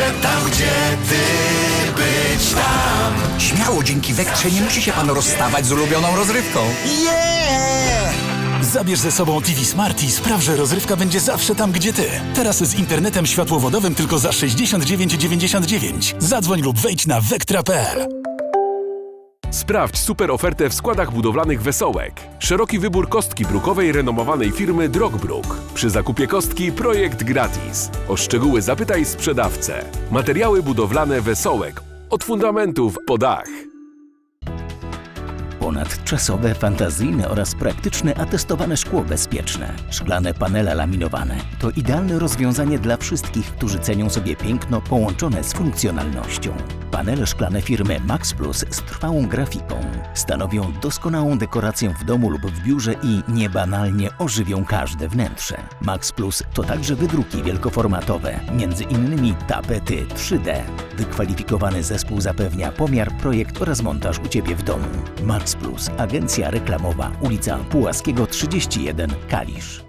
Zawsze tam, gdzie ty być tam Śmiało, dzięki Wektrze nie musi się pan rozstawać z ulubioną rozrywką. Yeah! Zabierz ze sobą TV Smart i spraw, że rozrywka będzie zawsze tam, gdzie ty. Teraz z internetem światłowodowym tylko za 69,99. Zadzwoń lub wejdź na vektra.pl. Sprawdź super ofertę w składach budowlanych Wesołek. Szeroki wybór kostki brukowej renomowanej firmy Drogbruk. Przy zakupie kostki projekt gratis. O szczegóły zapytaj sprzedawcę. Materiały budowlane Wesołek. Od fundamentów po dach. Ponadczasowe, fantazyjne oraz praktyczne atestowane szkło bezpieczne. Szklane panele laminowane. To idealne rozwiązanie dla wszystkich, którzy cenią sobie piękno połączone z funkcjonalnością. Panele szklane firmy Max Plus z trwałą grafiką stanowią doskonałą dekorację w domu lub w biurze i niebanalnie ożywią każde wnętrze. Max Plus to także wydruki wielkoformatowe, między innymi tapety 3D. Wykwalifikowany zespół zapewnia pomiar, projekt oraz montaż u Ciebie w domu. Max Plus, agencja reklamowa, ulica Pułaskiego 31, Kalisz.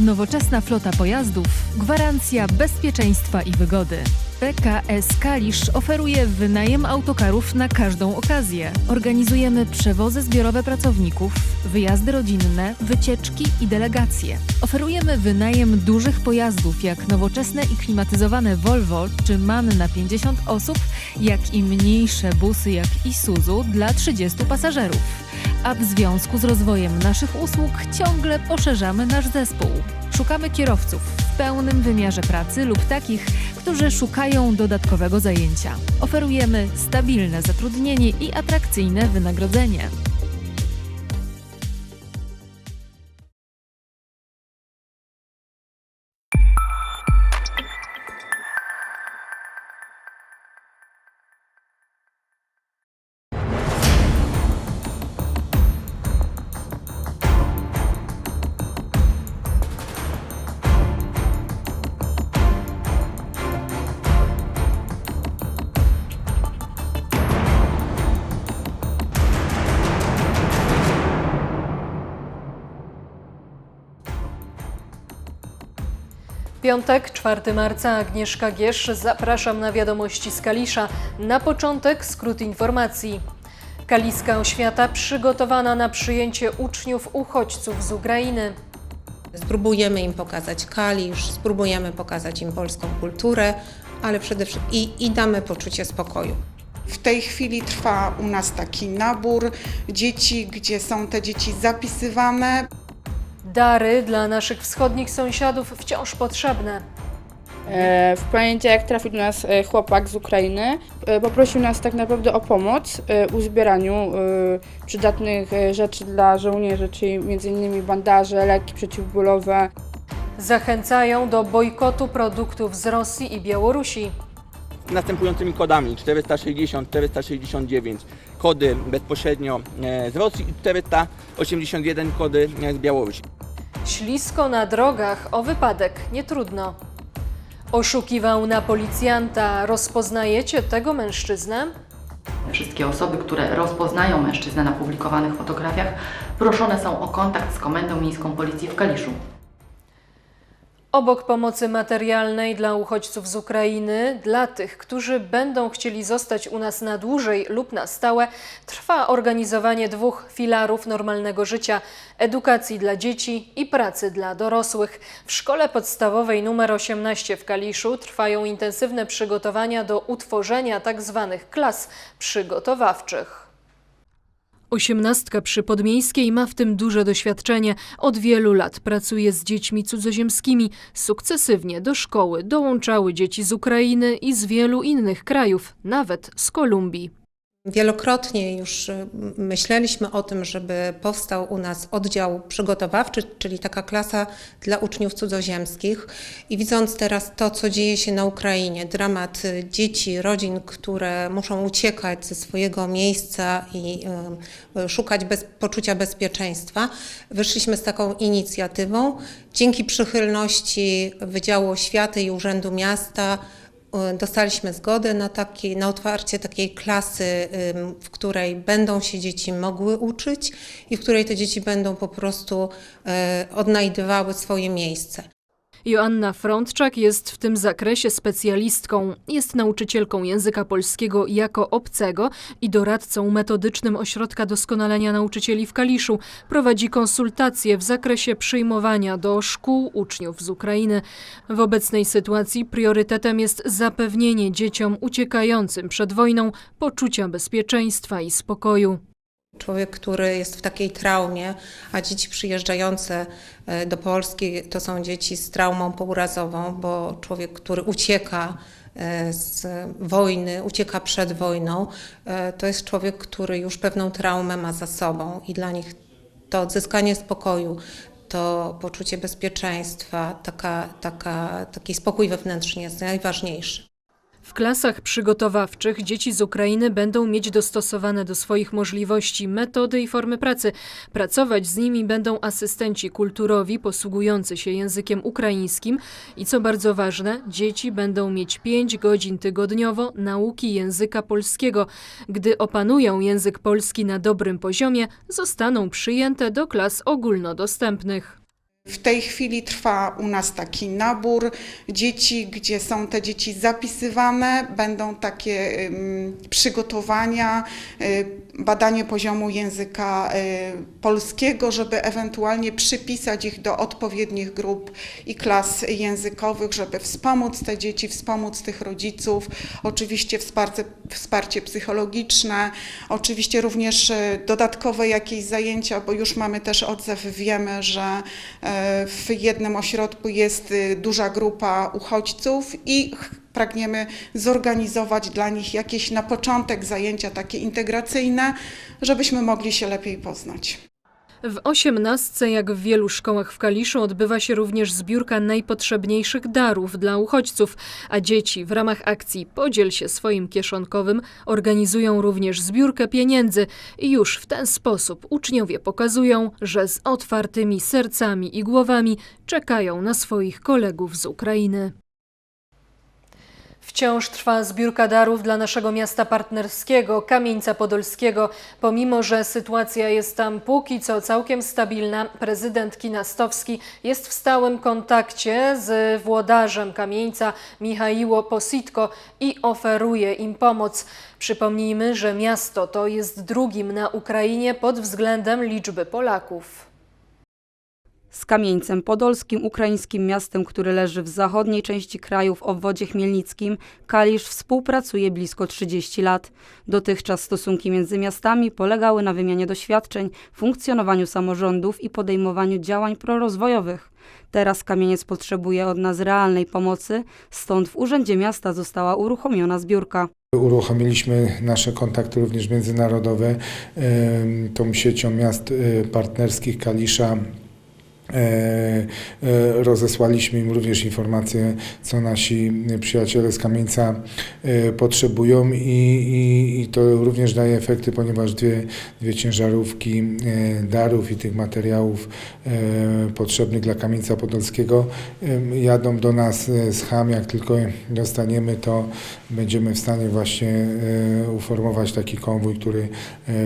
Nowoczesna flota pojazdów, gwarancja bezpieczeństwa i wygody. PKS Kalisz oferuje wynajem autokarów na każdą okazję. Organizujemy przewozy zbiorowe pracowników, wyjazdy rodzinne, wycieczki i delegacje. Oferujemy wynajem dużych pojazdów jak nowoczesne i klimatyzowane Volvo czy MAN na 50 osób, jak i mniejsze busy jak Isuzu dla 30 pasażerów a w związku z rozwojem naszych usług ciągle poszerzamy nasz zespół. Szukamy kierowców w pełnym wymiarze pracy lub takich, którzy szukają dodatkowego zajęcia. Oferujemy stabilne zatrudnienie i atrakcyjne wynagrodzenie. Piątek, 4 marca, Agnieszka Giesz. Zapraszam na wiadomości z Kalisza. Na początek skrót informacji. Kaliska Oświata przygotowana na przyjęcie uczniów uchodźców z Ukrainy. Spróbujemy im pokazać Kalisz, spróbujemy pokazać im polską kulturę, ale przede wszystkim i, i damy poczucie spokoju. W tej chwili trwa u nas taki nabór dzieci, gdzie są te dzieci zapisywane. Dary dla naszych wschodnich sąsiadów wciąż potrzebne. E, W poniedziałek trafił do nas e, chłopak z Ukrainy. E, Poprosił nas tak naprawdę o pomoc e, u zbieraniu e, przydatnych rzeczy dla żołnierzy, czyli m.in. bandaże, leki przeciwbólowe. Zachęcają do bojkotu produktów z Rosji i Białorusi. następującymi kodami 460, 469 kody bezpośrednio z Rosji i 481 kody z Białorusi. Ślisko na drogach o wypadek nie trudno. Oszukiwał na policjanta. Rozpoznajecie tego mężczyznę? Wszystkie osoby, które rozpoznają mężczyznę na publikowanych fotografiach, proszone są o kontakt z Komendą Miejską Policji w Kaliszu. Obok pomocy materialnej dla uchodźców z Ukrainy, dla tych, którzy będą chcieli zostać u nas na dłużej lub na stałe, trwa organizowanie dwóch filarów normalnego życia: edukacji dla dzieci i pracy dla dorosłych. W szkole podstawowej nr 18 w Kaliszu trwają intensywne przygotowania do utworzenia tzw. klas przygotowawczych. Osiemnastka przy Podmiejskiej ma w tym duże doświadczenie. Od wielu lat pracuje z dziećmi cudzoziemskimi. Sukcesywnie do szkoły dołączały dzieci z Ukrainy i z wielu innych krajów, nawet z Kolumbii. Wielokrotnie już y, myśleliśmy o tym, żeby powstał u nas oddział przygotowawczy, czyli taka klasa dla uczniów cudzoziemskich. I widząc teraz to, co dzieje się na Ukrainie, dramat y, dzieci, rodzin, które muszą uciekać ze swojego miejsca i y, szukać bez, poczucia bezpieczeństwa, wyszliśmy z taką inicjatywą. Dzięki przychylności Wydziału Oświaty i Urzędu Miasta dostaliśmy zgodę na, taki, na otwarcie takiej klasy, w której będą się dzieci mogły uczyć i w której te dzieci będą po prostu y, odnajdywały swoje miejsce. Joanna Frądczak jest w tym zakresie specjalistką. Jest nauczycielką języka polskiego jako obcego i doradcą metodycznym Ośrodka Doskonalenia Nauczycieli w Kaliszu. Prowadzi konsultacje w zakresie przyjmowania do szkół uczniów z Ukrainy. W obecnej sytuacji priorytetem jest zapewnienie dzieciom uciekającym przed wojną poczucia bezpieczeństwa i spokoju. Człowiek, który jest w takiej traumie, a dzieci przyjeżdżające e, do Polski to są dzieci z traumą pourazową, bo człowiek, który ucieka e, z wojny, ucieka przed wojną, e, to jest człowiek, który już pewną traumę ma za sobą i dla nich to odzyskanie spokoju, to poczucie bezpieczeństwa, taka, taka, taki spokój wewnętrzny jest najważniejszy. W klasach przygotowawczych dzieci z Ukrainy będą mieć dostosowane do swoich możliwości metody i formy pracy. Pracować z nimi będą asystenci kulturowi posługujący się językiem ukraińskim i co bardzo ważne, dzieci będą mieć 5 godzin tygodniowo nauki języka polskiego. Gdy opanują język polski na dobrym poziomie, zostaną przyjęte do klas ogólnodostępnych. W tej chwili trwa u nas taki nabór dzieci, gdzie są te dzieci zapisywane, będą takie przygotowania, y, badanie poziomu języka y, polskiego, żeby ewentualnie przypisać ich do odpowiednich grup i klas językowych, żeby wspomóc te dzieci, wspomóc tych rodziców, oczywiście wsparcie, wsparcie psychologiczne, oczywiście również y, dodatkowe jakieś zajęcia, bo już mamy też odzew, wiemy, że y, w jednym ośrodku jest duża grupa uchodźców i pragniemy zorganizować dla nich jakieś na początek zajęcia takie integracyjne, żebyśmy mogli się lepiej poznać. W osiemnastce, jak w wielu szkołach w Kaliszu, odbywa się również zbiórka najpotrzebniejszych darów dla uchodźców, a dzieci w ramach akcji Podziel się swoim kieszonkowym organizują również zbiórkę pieniędzy i już w ten sposób uczniowie pokazują, że z otwartymi sercami i głowami czekają na swoich kolegów z Ukrainy. Wciąż trwa zbiórka darów dla naszego miasta partnerskiego, Kamieńca Podolskiego. Pomimo, że sytuacja jest tam póki co całkiem stabilna, prezydent Kinastowski jest w stałym kontakcie z włodarzem Kamieńca Michaiło Positko i oferuje im pomoc. Przypomnijmy, że miasto to jest drugim na Ukrainie pod względem liczby Polaków. Z Kamieńcem Podolskim, ukraińskim miastem, które leży w zachodniej części kraju w obwodzie chmielnickim, Kalisz współpracuje blisko 30 lat. Dotychczas stosunki między miastami polegały na wymianie doświadczeń, funkcjonowaniu samorządów i podejmowaniu działań prorozwojowych. Teraz Kamieniec potrzebuje od nas realnej pomocy, stąd w Urzędzie Miasta została uruchomiona zbiórka. Uruchomiliśmy nasze kontakty również międzynarodowe tą siecią miast e, partnerskich Kalisza. E, e, Rozesłaliśmy im również informacje, co nasi przyjaciele z Kamieńca e, potrzebują i, i, i to również daje efekty, ponieważ dwie, dwie ciężarówki darów i tych materiałów potrzebnych dla Kamieńca Podolskiego jadą do nas z Ham. Jak tylko dostaniemy, to będziemy w stanie właśnie uformować taki konwój, który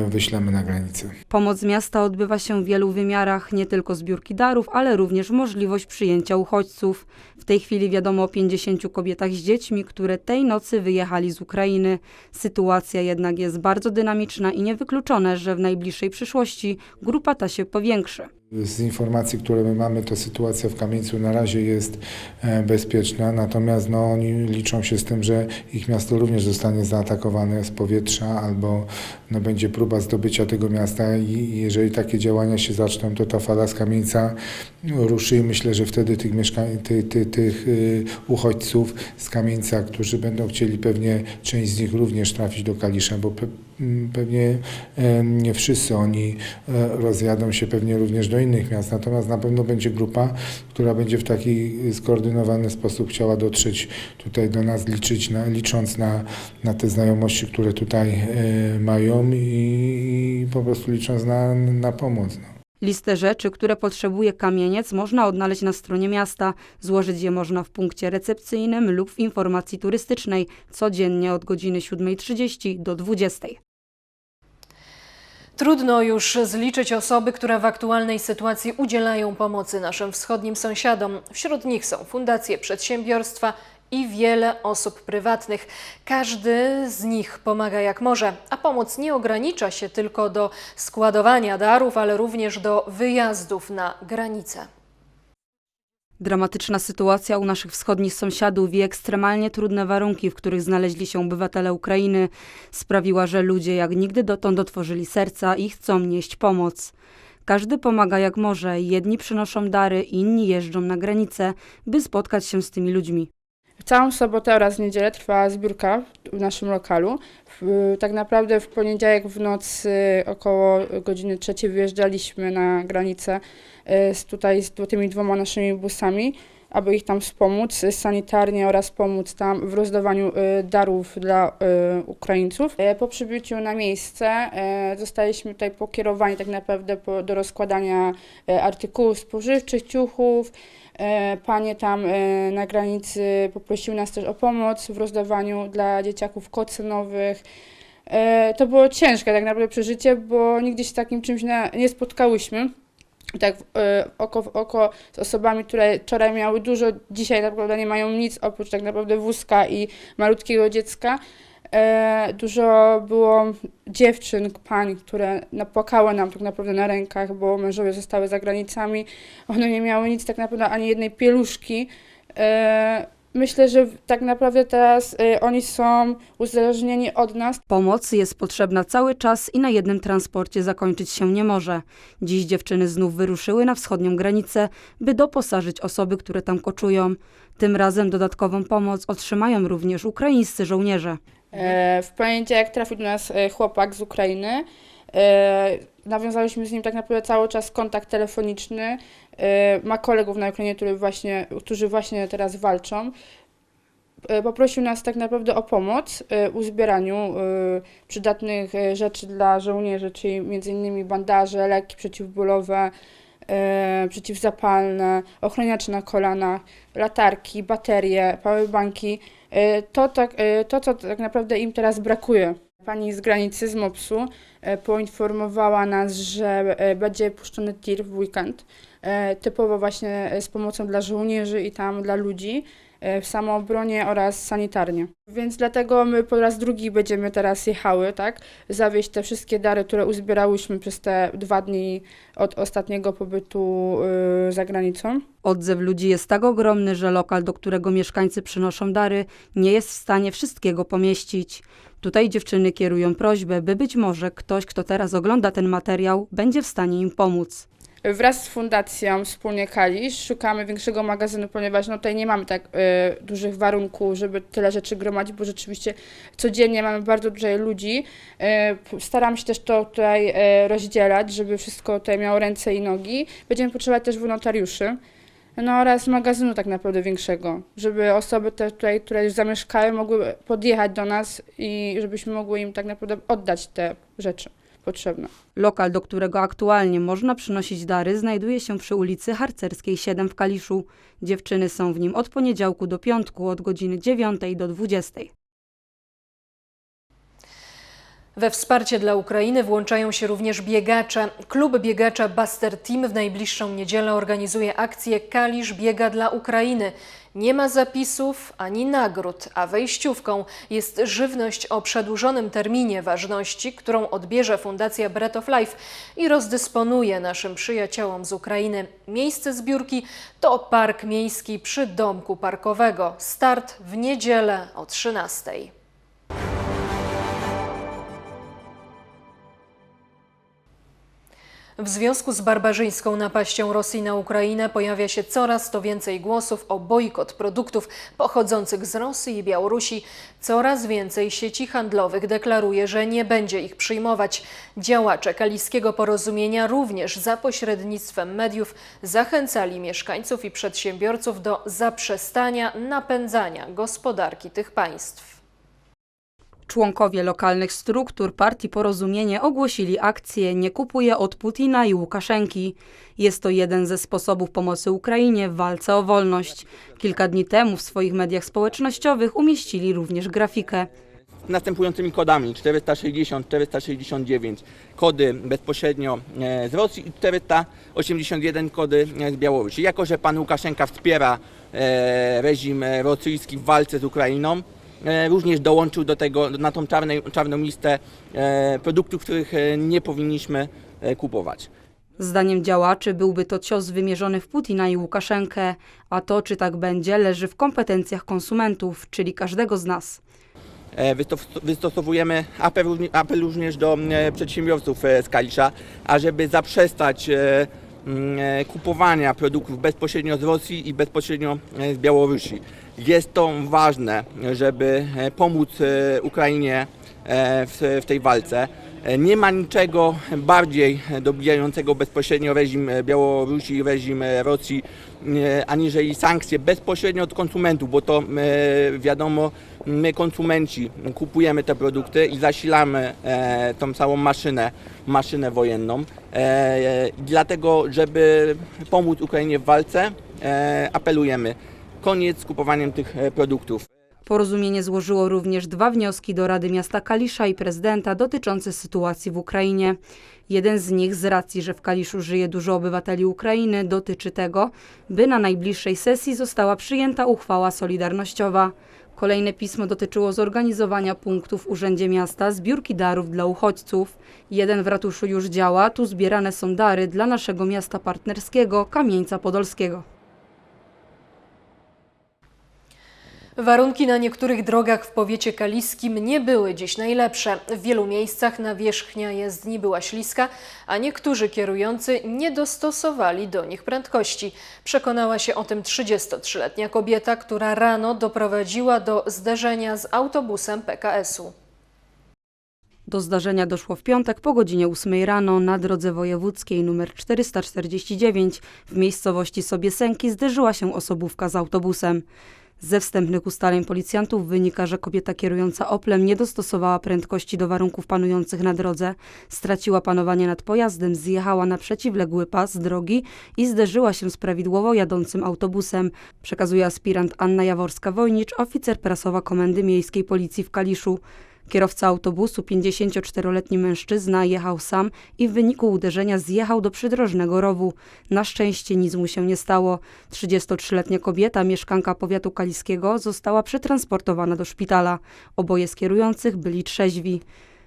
wyślemy na granicę. Pomoc miasta odbywa się w wielu wymiarach, nie tylko zbiórki darów, ale również możliwość przyjęcia uchodźców. W tej chwili wiadomo o 50 kobietach z dziećmi, które tej nocy wyjechali z Ukrainy. Sytuacja jednak jest bardzo dynamiczna i niewykluczone, że w najbliższej przyszłości grupa ta się powiększy. Z informacji, które my mamy, to sytuacja w Kamieńcu na razie jest e, bezpieczna, natomiast no, oni liczą się z tym, że ich miasto również zostanie zaatakowane z powietrza albo no, będzie próba zdobycia tego miasta. I jeżeli takie działania się zaczną, to ta fala z Kamieńca ruszy. I myślę, że wtedy tych, mieszkań, ty, ty, tych y, uchodźców z Kamieńca, którzy będą chcieli pewnie, część z nich również trafić do Kalisza, bo pewnie e, nie wszyscy oni e, rozjadą się pewnie również do innych miast, natomiast na pewno będzie grupa, która będzie w taki skoordynowany sposób chciała dotrzeć tutaj do nas, liczyć na, licząc na, na te znajomości, które tutaj e, mają i, i po prostu licząc na, na pomoc. Listę rzeczy, które potrzebuje kamieniec, można odnaleźć na stronie miasta. Złożyć je można w punkcie recepcyjnym lub w informacji turystycznej codziennie od godziny 7.30 do 20.00. Trudno już zliczyć osoby, które w aktualnej sytuacji udzielają pomocy naszym wschodnim sąsiadom. Wśród nich są fundacje, przedsiębiorstwa i wiele osób prywatnych. Każdy z nich pomaga jak może, a pomoc nie ogranicza się tylko do składowania darów, ale również do wyjazdów na granicę. Dramatyczna sytuacja u naszych wschodnich sąsiadów i ekstremalnie trudne warunki, w których znaleźli się obywatele Ukrainy, sprawiła, że ludzie jak nigdy dotąd otworzyli serca i chcą nieść pomoc. Każdy pomaga jak może, jedni przynoszą dary, inni jeżdżą na granicę, by spotkać się z tymi ludźmi. Całą sobotę oraz niedzielę trwała zbiórka w naszym lokalu. Tak naprawdę w poniedziałek w nocy około godziny trzeciej wyjeżdżaliśmy na granicę e, z tutaj z tymi dwoma naszymi busami, aby ich tam wspomóc sanitarnie oraz pomóc tam w rozdawaniu e, darów dla e, Ukraińców. Po przybyciu na miejsce zostaliśmy tutaj pokierowani tak naprawdę do rozkładania artykułów spożywczych, ciuchów, Panie tam e, na granicy poprosiły nas też o pomoc w rozdawaniu dla dzieciaków kocy nowych. E, To było ciężkie tak naprawdę przeżycie, bo nigdy się takim czymś nie spotkałyśmy. Tak e, oko w oko z osobami, które wczoraj miały dużo, dzisiaj tak naprawdę nie mają nic oprócz tak naprawdę wózka i malutkiego dziecka. E, Dużo było dziewczyn, pań, które napłakały nam tak naprawdę na rękach, bo mężowie zostały za granicami. One nie miały nic tak naprawdę, ani jednej pieluszki. E, Myślę, że tak naprawdę teraz e, oni są uzależnieni od nas. Pomoc jest potrzebna cały czas i na jednym transporcie zakończyć się nie może. Dziś dziewczyny znów wyruszyły na wschodnią granicę, by doposażyć osoby, które tam koczują. Tym razem dodatkową pomoc otrzymają również ukraińscy żołnierze. E, W poniedziałek trafił do nas e, chłopak z Ukrainy. E, Nawiązałyśmy z nim tak naprawdę cały czas kontakt telefoniczny. Ma kolegów na Ukrainie, którzy właśnie, którzy właśnie teraz walczą. Poprosił nas tak naprawdę o pomoc w uzbieraniu przydatnych rzeczy dla żołnierzy, czyli m.in. bandaże, leki przeciwbólowe, przeciwzapalne, ochraniacze na kolanach, latarki, baterie, powerbanki. E, To, tak, e, to, co tak naprawdę im teraz brakuje. Pani z granicy, z MOPS-u, e, poinformowała nas, że e, będzie puszczony tir w weekend, e, typowo właśnie e, z pomocą dla żołnierzy i tam dla ludzi e, w samoobronie oraz sanitarnie. Więc dlatego my po raz drugi będziemy teraz jechały, tak, zawieźć te wszystkie dary, które uzbierałyśmy przez te dwa dni od ostatniego pobytu y, za granicą. Odzew ludzi jest tak ogromny, że lokal, do którego mieszkańcy przynoszą dary, nie jest w stanie wszystkiego pomieścić. Tutaj dziewczyny kierują prośbę, by być może ktoś, kto teraz ogląda ten materiał, będzie w stanie im pomóc. Wraz z fundacją Wspólnie Kalisz szukamy większego magazynu, ponieważ no tutaj nie mamy tak y, dużych warunków, żeby tyle rzeczy gromadzić, bo rzeczywiście codziennie mamy bardzo dużo ludzi. Y, staram się też to tutaj y, rozdzielać, żeby wszystko tutaj miało ręce i nogi. Będziemy potrzebować też wolontariuszy. No oraz magazynu tak naprawdę większego, żeby osoby te tutaj, które już zamieszkały, mogły podjechać do nas i żebyśmy mogły im tak naprawdę oddać te rzeczy potrzebne. Lokal, do którego aktualnie można przynosić dary, znajduje się przy ulicy Harcerskiej 7 w Kaliszu. Dziewczyny są w nim od poniedziałku do piątku, od godziny 9 do 20. We wsparcie dla Ukrainy włączają się również biegacze. Klub biegacza Buster Team w najbliższą niedzielę organizuje akcję Kalisz biega dla Ukrainy. Nie ma zapisów ani nagród, a wejściówką jest żywność o przedłużonym terminie ważności, którą odbierze Fundacja Bread of Life i rozdysponuje naszym przyjaciołom z Ukrainy. Miejsce zbiórki to Park Miejski przy Domku Parkowego. Start w niedzielę o 13. W związku z barbarzyńską napaścią Rosji na Ukrainę pojawia się coraz to więcej głosów o bojkot produktów pochodzących z Rosji i Białorusi. Coraz więcej sieci handlowych deklaruje, że nie będzie ich przyjmować. Działacze kaliskiego porozumienia również za pośrednictwem mediów zachęcali mieszkańców i przedsiębiorców do zaprzestania napędzania gospodarki tych państw. Członkowie lokalnych struktur partii Porozumienie ogłosili akcję Nie kupuję od Putina i Łukaszenki. Jest to jeden ze sposobów pomocy Ukrainie w walce o wolność. Kilka dni temu w swoich mediach społecznościowych umieścili również grafikę. następującymi kodami 460, 469 kody bezpośrednio e, z Rosji i 481 kody e, z Białorusi. Jako, że pan Łukaszenka wspiera e, reżim rosyjski w walce z Ukrainą, również dołączył do tego, na tą czarnej, czarną listę e, produktów, których e, nie powinniśmy e, kupować. Zdaniem działaczy byłby to cios wymierzony w Putina i Łukaszenkę, a to, czy tak będzie, leży w kompetencjach konsumentów, czyli każdego z nas. E, wystos- Wystosowujemy apel, apel również do e, przedsiębiorców e, z Kalisza, ażeby zaprzestać e, e, kupowania produktów bezpośrednio z Rosji i bezpośrednio e, z Białorusi. Jest to ważne, żeby e, pomóc e, Ukrainie e, w tej walce. E, Nie ma niczego bardziej dobijającego bezpośrednio reżim e, Białorusi reżim e, Rosji, aniżeli sankcje bezpośrednio od konsumentów, bo to wiadomo, my konsumenci kupujemy te produkty i zasilamy tą całą maszynę, maszynę wojenną. Dlatego, żeby pomóc Ukrainie w walce, apelujemy koniec z kupowaniem tych produktów. Porozumienie złożyło również dwa wnioski do Rady Miasta Kalisza i prezydenta dotyczące sytuacji w Ukrainie. Jeden z nich, z racji, że w Kaliszu żyje dużo obywateli Ukrainy, dotyczy tego, by na najbliższej sesji została przyjęta uchwała solidarnościowa. Kolejne pismo dotyczyło zorganizowania punktów w Urzędzie Miasta zbiórki darów dla uchodźców. Jeden w ratuszu już działa, tu zbierane są dary dla naszego miasta partnerskiego, Kamieńca Podolskiego. Warunki na niektórych drogach w powiecie kaliskim nie były dziś najlepsze. W wielu miejscach nawierzchnia jezdni była śliska, a niektórzy kierujący nie dostosowali do nich prędkości. Przekonała się o tym 33-letnia kobieta, która rano doprowadziła do zderzenia z autobusem PKS-u. Do zdarzenia doszło w piątek po godzinie 8 rano na drodze wojewódzkiej nr 449 w miejscowości Sobiesenki zderzyła się osobówka z autobusem. Ze wstępnych ustaleń policjantów wynika, że kobieta kierująca Oplem nie dostosowała prędkości do warunków panujących na drodze, straciła panowanie nad pojazdem, zjechała na przeciwległy pas drogi i zderzyła się z prawidłowo jadącym autobusem, przekazuje aspirant Anna Jaworska-Wojnicz, oficer prasowa Komendy Miejskiej Policji w Kaliszu. Kierowca autobusu, 54-letni mężczyzna, jechał sam i w wyniku uderzenia zjechał do przydrożnego rowu. Na szczęście nic mu się nie stało. 33-letnia kobieta, mieszkanka powiatu kaliskiego, została przetransportowana do szpitala. Oboje z kierujących byli trzeźwi.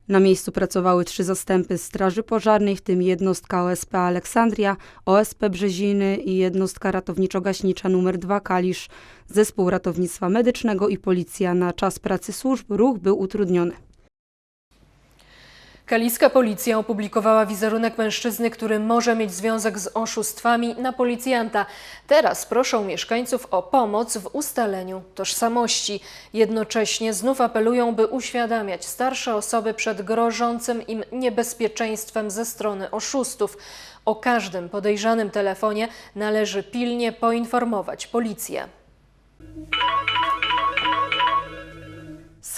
Na miejscu pracowały trzy zastępy Straży Pożarnej, w tym jednostka OSP Aleksandria, OSP Brzeziny i jednostka ratowniczo-gaśnicza nr 2 Kalisz. Zespół ratownictwa medycznego i policja na czas pracy służb ruch był utrudniony. Kaliska policja opublikowała wizerunek mężczyzny, który może mieć związek z oszustwami na policjanta. Teraz proszą mieszkańców o pomoc w ustaleniu tożsamości. Jednocześnie znów apelują, by uświadamiać starsze osoby przed grożącym im niebezpieczeństwem ze strony oszustów. O każdym podejrzanym telefonie należy pilnie poinformować policję.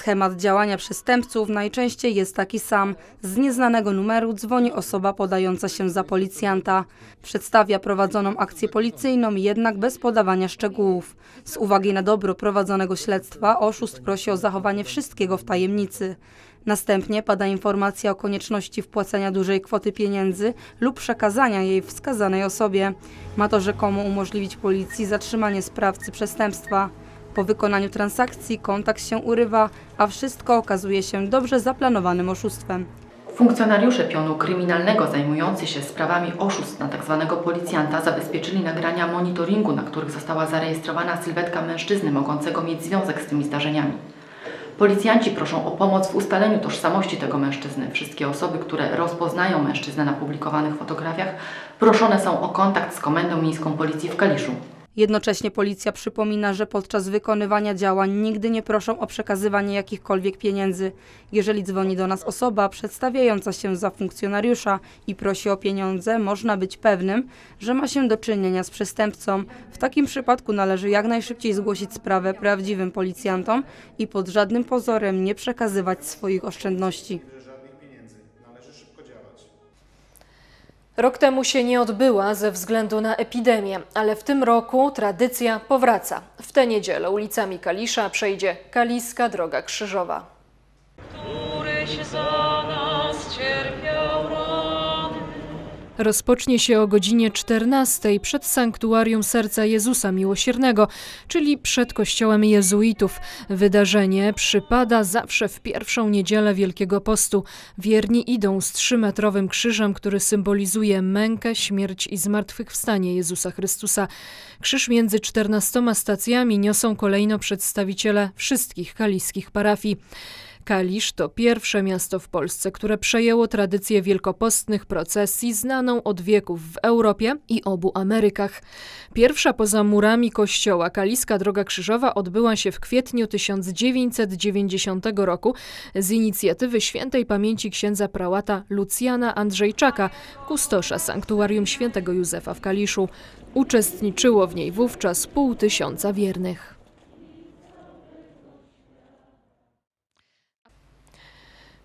Schemat działania przestępców najczęściej jest taki sam. Z nieznanego numeru dzwoni osoba podająca się za policjanta. Przedstawia prowadzoną akcję policyjną, jednak bez podawania szczegółów. Z uwagi na dobro prowadzonego śledztwa oszust prosi o zachowanie wszystkiego w tajemnicy. Następnie pada informacja o konieczności wpłacenia dużej kwoty pieniędzy lub przekazania jej wskazanej osobie. Ma to rzekomo umożliwić policji zatrzymanie sprawcy przestępstwa. Po wykonaniu transakcji kontakt się urywa, a wszystko okazuje się dobrze zaplanowanym oszustwem. Funkcjonariusze pionu kryminalnego zajmujący się sprawami oszustw na tzw. policjanta zabezpieczyli nagrania monitoringu, na których została zarejestrowana sylwetka mężczyzny mogącego mieć związek z tymi zdarzeniami. Policjanci proszą o pomoc w ustaleniu tożsamości tego mężczyzny. Wszystkie osoby, które rozpoznają mężczyznę na publikowanych fotografiach, proszone są o kontakt z Komendą Miejską Policji w Kaliszu. Jednocześnie policja przypomina, że podczas wykonywania działań nigdy nie proszą o przekazywanie jakichkolwiek pieniędzy. Jeżeli dzwoni do nas osoba przedstawiająca się za funkcjonariusza i prosi o pieniądze, można być pewnym, że ma się do czynienia z przestępcą. W takim przypadku należy jak najszybciej zgłosić sprawę prawdziwym policjantom i pod żadnym pozorem nie przekazywać swoich oszczędności. Rok temu się nie odbyła ze względu na epidemię, ale w tym roku tradycja powraca. W tę niedzielę ulicami Kalisza przejdzie Kaliska Droga Krzyżowa. Rozpocznie się o godzinie 14 przed sanktuarium Serca Jezusa Miłosiernego, czyli przed kościołem jezuitów. Wydarzenie przypada zawsze w pierwszą niedzielę Wielkiego Postu. Wierni idą z trzymetrowym krzyżem, który symbolizuje mękę, śmierć i zmartwychwstanie Jezusa Chrystusa. Krzyż między 14 stacjami niosą kolejno przedstawiciele wszystkich kaliskich parafii. Kalisz to pierwsze miasto w Polsce, które przejęło tradycję wielkopostnych procesji znaną od wieków w Europie i obu Amerykach. Pierwsza poza murami kościoła Kaliska Droga Krzyżowa odbyła się w kwietniu 1990 roku z inicjatywy świętej pamięci księdza prałata Lucjana Andrzejczaka, kustosza sanktuarium świętego Józefa w Kaliszu. Uczestniczyło w niej wówczas pół tysiąca wiernych.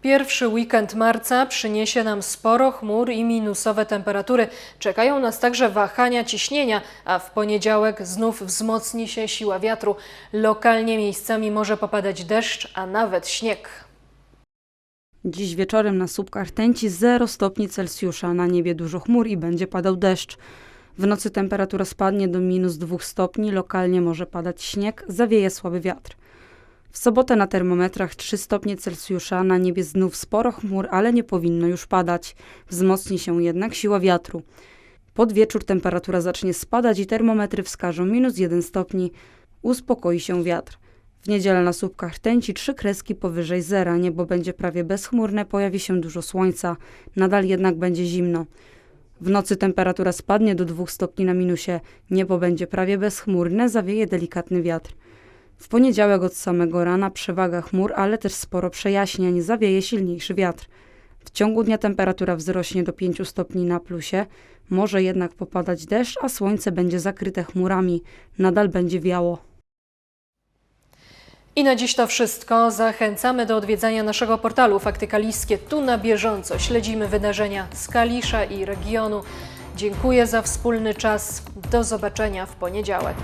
Pierwszy weekend marca przyniesie nam sporo chmur i minusowe temperatury. Czekają nas także wahania ciśnienia, a w poniedziałek znów wzmocni się siła wiatru. Lokalnie miejscami może popadać deszcz, a nawet śnieg. Dziś wieczorem na słupkach Tęci 0 stopni Celsjusza, na niebie dużo chmur i będzie padał deszcz. W nocy temperatura spadnie do minus 2 stopni, lokalnie może padać śnieg, zawieje słaby wiatr. W sobotę na termometrach 3 stopnie Celsjusza, na niebie znów sporo chmur, ale nie powinno już padać. Wzmocni się jednak siła wiatru. Pod wieczór temperatura zacznie spadać i termometry wskażą minus 1 stopni. Uspokoi się wiatr. W niedzielę na słupkach Tęci trzy kreski powyżej zera, niebo będzie prawie bezchmurne, pojawi się dużo słońca, nadal jednak będzie zimno. W nocy temperatura spadnie do 2 stopni na minusie, niebo będzie prawie bezchmurne, zawieje delikatny wiatr. W poniedziałek od samego rana przewaga chmur, ale też sporo przejaśnień, zawieje silniejszy wiatr. W ciągu dnia temperatura wzrośnie do 5 stopni na plusie, może jednak popadać deszcz, a słońce będzie zakryte chmurami, nadal będzie wiało. I na dziś to wszystko. Zachęcamy do odwiedzania naszego portalu Fakty Kaliskie. Tu na bieżąco śledzimy wydarzenia z Kalisza i regionu. Dziękuję za wspólny czas. Do zobaczenia w poniedziałek.